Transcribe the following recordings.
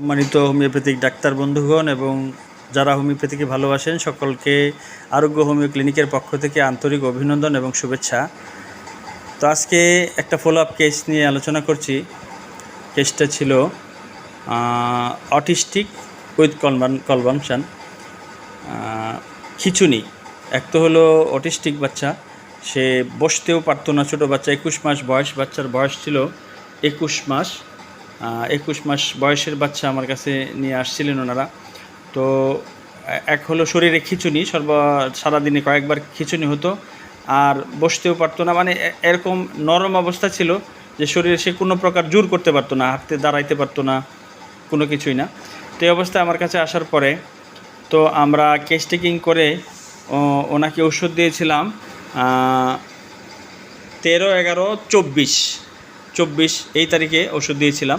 সম্মানিত homeopathic doctor বন্ধুগণ এবং যারা হোমিওপ্যাথিকে ভালোবাসেন, সকলকে আরোগ্য হোমিও ক্লিনিকের পক্ষ থেকে আন্তরিক অভিনন্দন এবং শুভেচ্ছা। তো আজকে একটা ফলো আপ কেস নিয়ে আলোচনা করছি। কেসটা ছিল অটিস্টিক উইথ কলবান কলবামশান খিচুনি। এক তো হলো অটিস্টিক বাচ্চা, সে বসতেও পারতো না, ছোটো বাচ্চা, একুশ মাস বয়স, বাচ্চার বয়স ছিল একুশ মাস। একুশ মাস বয়সের বাচ্চা আমার কাছে নিয়ে আসছিলেন ওনারা। তো, এক হলো শরীরে খিচুনি, সর্ব সারাদিনে কয়েকবার খিচুনি হতো, আর বসতেও পারতো না। মানে এরকম নরম অবস্থা ছিল যে শরীরে সে কোনো প্রকার জোর করতে পারতো না, হাঁটতে দাঁড়াইতে পারতো না, কোনো কিছুই না। তো এই অবস্থায় আমার কাছে আসার পরে, তো আমরা কেস টেকিং করে ওনাকে ওষুধ দিয়েছিলাম তেরো এগারো চব্বিশ চব্বিশ এই তারিখে ওষুধ দিয়েছিলাম।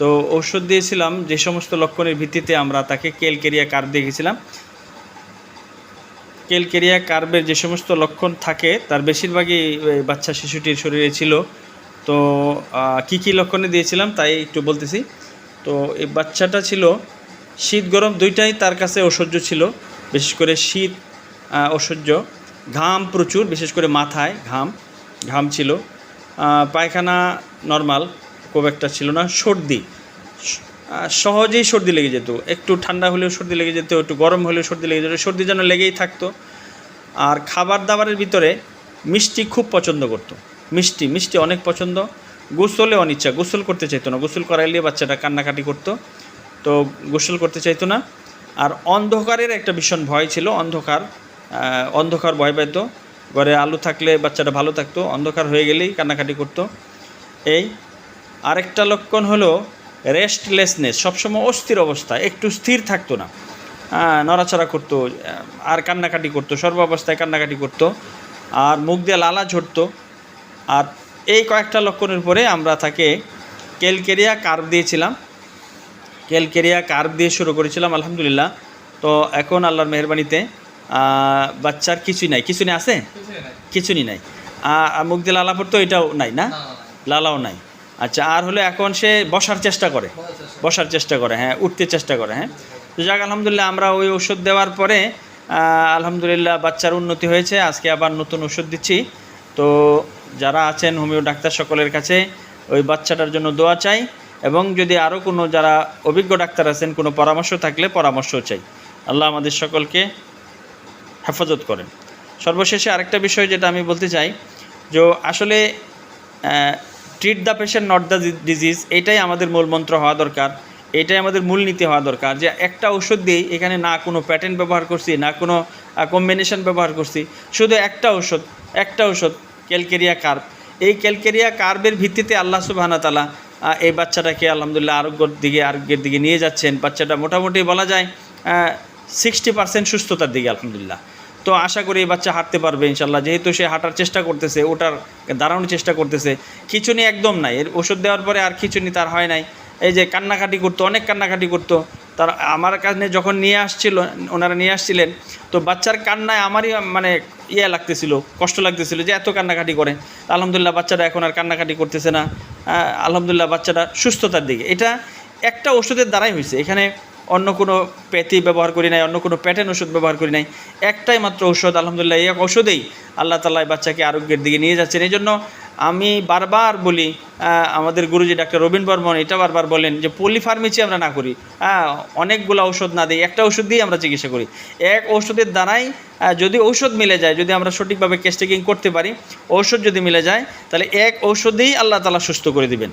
তো ওষুধ দিয়েছিলাম, যে সমস্ত লক্ষণের ভিত্তিতে আমরা তাকে কেলকেরিয়া কার্ভ দিয়েছিলাম কেলকেরিয়া কার্ভের যে সমস্ত লক্ষণ থাকে, তার বেশিরভাগই বাচ্চা শিশুটির শরীরে ছিল। তো কি কি লক্ষণে দিয়েছিলাম তাই একটু বলতেছি। তো এই বাচ্চাটা ছিল, শীত গরম দুইটাই তার কাছে অসহ্য ছিল, বিশেষ করে শীত অসহ্য ঘাম প্রচুর, বিশেষ করে মাথায় ঘাম ঘাম ছিল। পায়খানা নর্মাল খুব একটা ছিল না, সর্দি। সহজেই সর্দি লেগে যেত। একটু ঠান্ডা হলেও সর্দি লেগে যেত, একটু গরম হলেও সর্দি লেগে যেত। সর্দি যেন লেগেই থাকতো। আর খাবার দাবারের ভিতরে মিষ্টি খুব পছন্দ করতো। মিষ্টি মিষ্টি অনেক পছন্দ। গোসলে অনিচ্ছা, গোসল করতে চাইতো না। গোসল করাইলে বাচ্চাটা কান্নাকাটি করতো। তো গোসল করতে চাইতো না। আর অন্ধকারের একটা ভীষণ ভয় ছিল। অন্ধকার অন্ধকার ভয় পেত ঘরে আলু থাকলে বাচ্চাটা ভালো থাকতো। অন্ধকার হয়ে গেলেই কান্নাকাটি করতো। এই আরেকটা লক্ষণ হলো রেস্টলেসনেস সবসময় অস্থির অবস্থা একটু স্থির থাকতো না। নড়াচড়া করতো আর কান্নাকাটি করতো সর্ব অবস্থায় কান্নাকাটি করতো আর মুখ দিয়ে লালা ঝরতো। আর এই কয়েকটা লক্ষণের পরে আমরা তাকে কেলকেরিয়া কার্ভ দিয়েছিলাম। কেলকেরিয়া কার্ভ দিয়ে শুরু করেছিলাম আলহামদুলিল্লাহ। তো এখন আল্লাহর মেহরবানিতে বাচ্চার কিছুই নাই। কিছুই আছে? কিছুই নাই। আর মুখ দিয়ে লালা পড়তো এটাও নাই না? লালাও নাই। আচ্ছা আর হলো এখন সে বসার চেষ্টা করে। বসার চেষ্টা করে হ্যাঁ উঠতে চেষ্টা করে হ্যাঁ। তো যাক, আলহামদুলিল্লাহ আমরা ওই ওষুধ দেওয়ার পরে আলহামদুলিল্লাহ বাচ্চার উন্নতি হয়েছে। আজকে আবার নতুন ওষুধ দিচ্ছি। তো যারা আছেন হোমিও ডাক্তার সকলের কাছে ওই বাচ্চাটার জন্য দোয়া চাই। এবং যদি আরও কোনো যারা অভিজ্ঞ ডাক্তার আছেন, কোনো পরামর্শ থাকলে পরামর্শও চাই। আল্লাহ আমাদের সকলকে হেফাজত করেন। সর্বশেষে আরেকটা বিষয় যেটা আমি বলতে চাই, যে আসলে treat the patient not the disease এটাই আমাদের মূল মন্ত্র হওয়া দরকার। এটাই আমাদের মূলনীতি হওয়া দরকার যে একটা ওষুধ দিয়েই এখানে না কোনো প্যাটার্ন ব্যবহার করছি, না কোনো কম্বিনেশন ব্যবহার করছি। শুধু একটা ওষুধ একটা ওষুধ ক্যালকেরিয়া কার্ভ এই ক্যালকেরিয়া কার্ভের ভিত্তিতে আল্লাহ সুবাহানা তালা এই বাচ্চাটাকে আলহামদুলিল্লাহ আরোগ্যর দিকে, আরোগ্যের দিকে নিয়ে যাচ্ছেন। বাচ্চাটা মোটামুটি বলা যায় সিক্সটি পার্সেন্ট সুস্থতার দিকে, আলহামদুলিল্লাহ। তো আশা করি এই বাচ্চা হাঁটতে পারবে ইনশাল্লাহ। যেহেতু সে হাঁটার চেষ্টা করতেছে, ওটার দাঁড়ানোর চেষ্টা করতেছে, খিচুনি একদম নাই। এর ওষুধ দেওয়ার পরে আর খিচুনি তার হয় নাই। এই যে কান্নাকাটি করতো, অনেক কান্নাকাটি করতো। তার আমার কাছে যখন নিয়ে আসছিল, ওনারা নিয়ে আসছিলেন, তো বাচ্চার কান্নায় আমারই মানে ইয়ে লাগতেছিল, কষ্ট লাগতেছিল যে এত কান্নাকাটি করে। আলহামদুলিল্লাহ বাচ্চাটা এখন আর কান্নাকাটি করতেছে না। আলহামদুলিল্লাহ বাচ্চাটা সুস্থতার দিকে। এটা একটা ওষুধের দ্বারাই হয়েছে। এখানে অন্য কোনো প্যাথি ব্যবহার করি নাই, অন্য কোনো প্যাটার্ন ওষুধ ব্যবহার করি নাই। একটাই মাত্র ঔষধ, আলহামদুলিল্লাহ, এই এক ওষুধেই আল্লাহ তালা বাচ্চাকে আরোগ্যের দিকে নিয়ে যাচ্ছেন। এই জন্য আমি বারবার বলি আমাদের গুরুজি ডাক্তার রবীন বর্মন এটা বারবার বলেন যে, পলিফার্মেসি আমরা না করি। হ্যাঁ অনেকগুলো ঔষধ না দিই, একটা ওষুধ দিয়েই আমরা চিকিৎসা করি। এক ঔষধের দ্বারাই যদি ঔষধ মিলে যায়, যদি আমরা সঠিকভাবে কেস টেকিং করতে পারি, ঔষধ যদি মিলে যায়, তাহলে এক ঔষধেই আল্লাহ তালা সুস্থ করে দিবেন।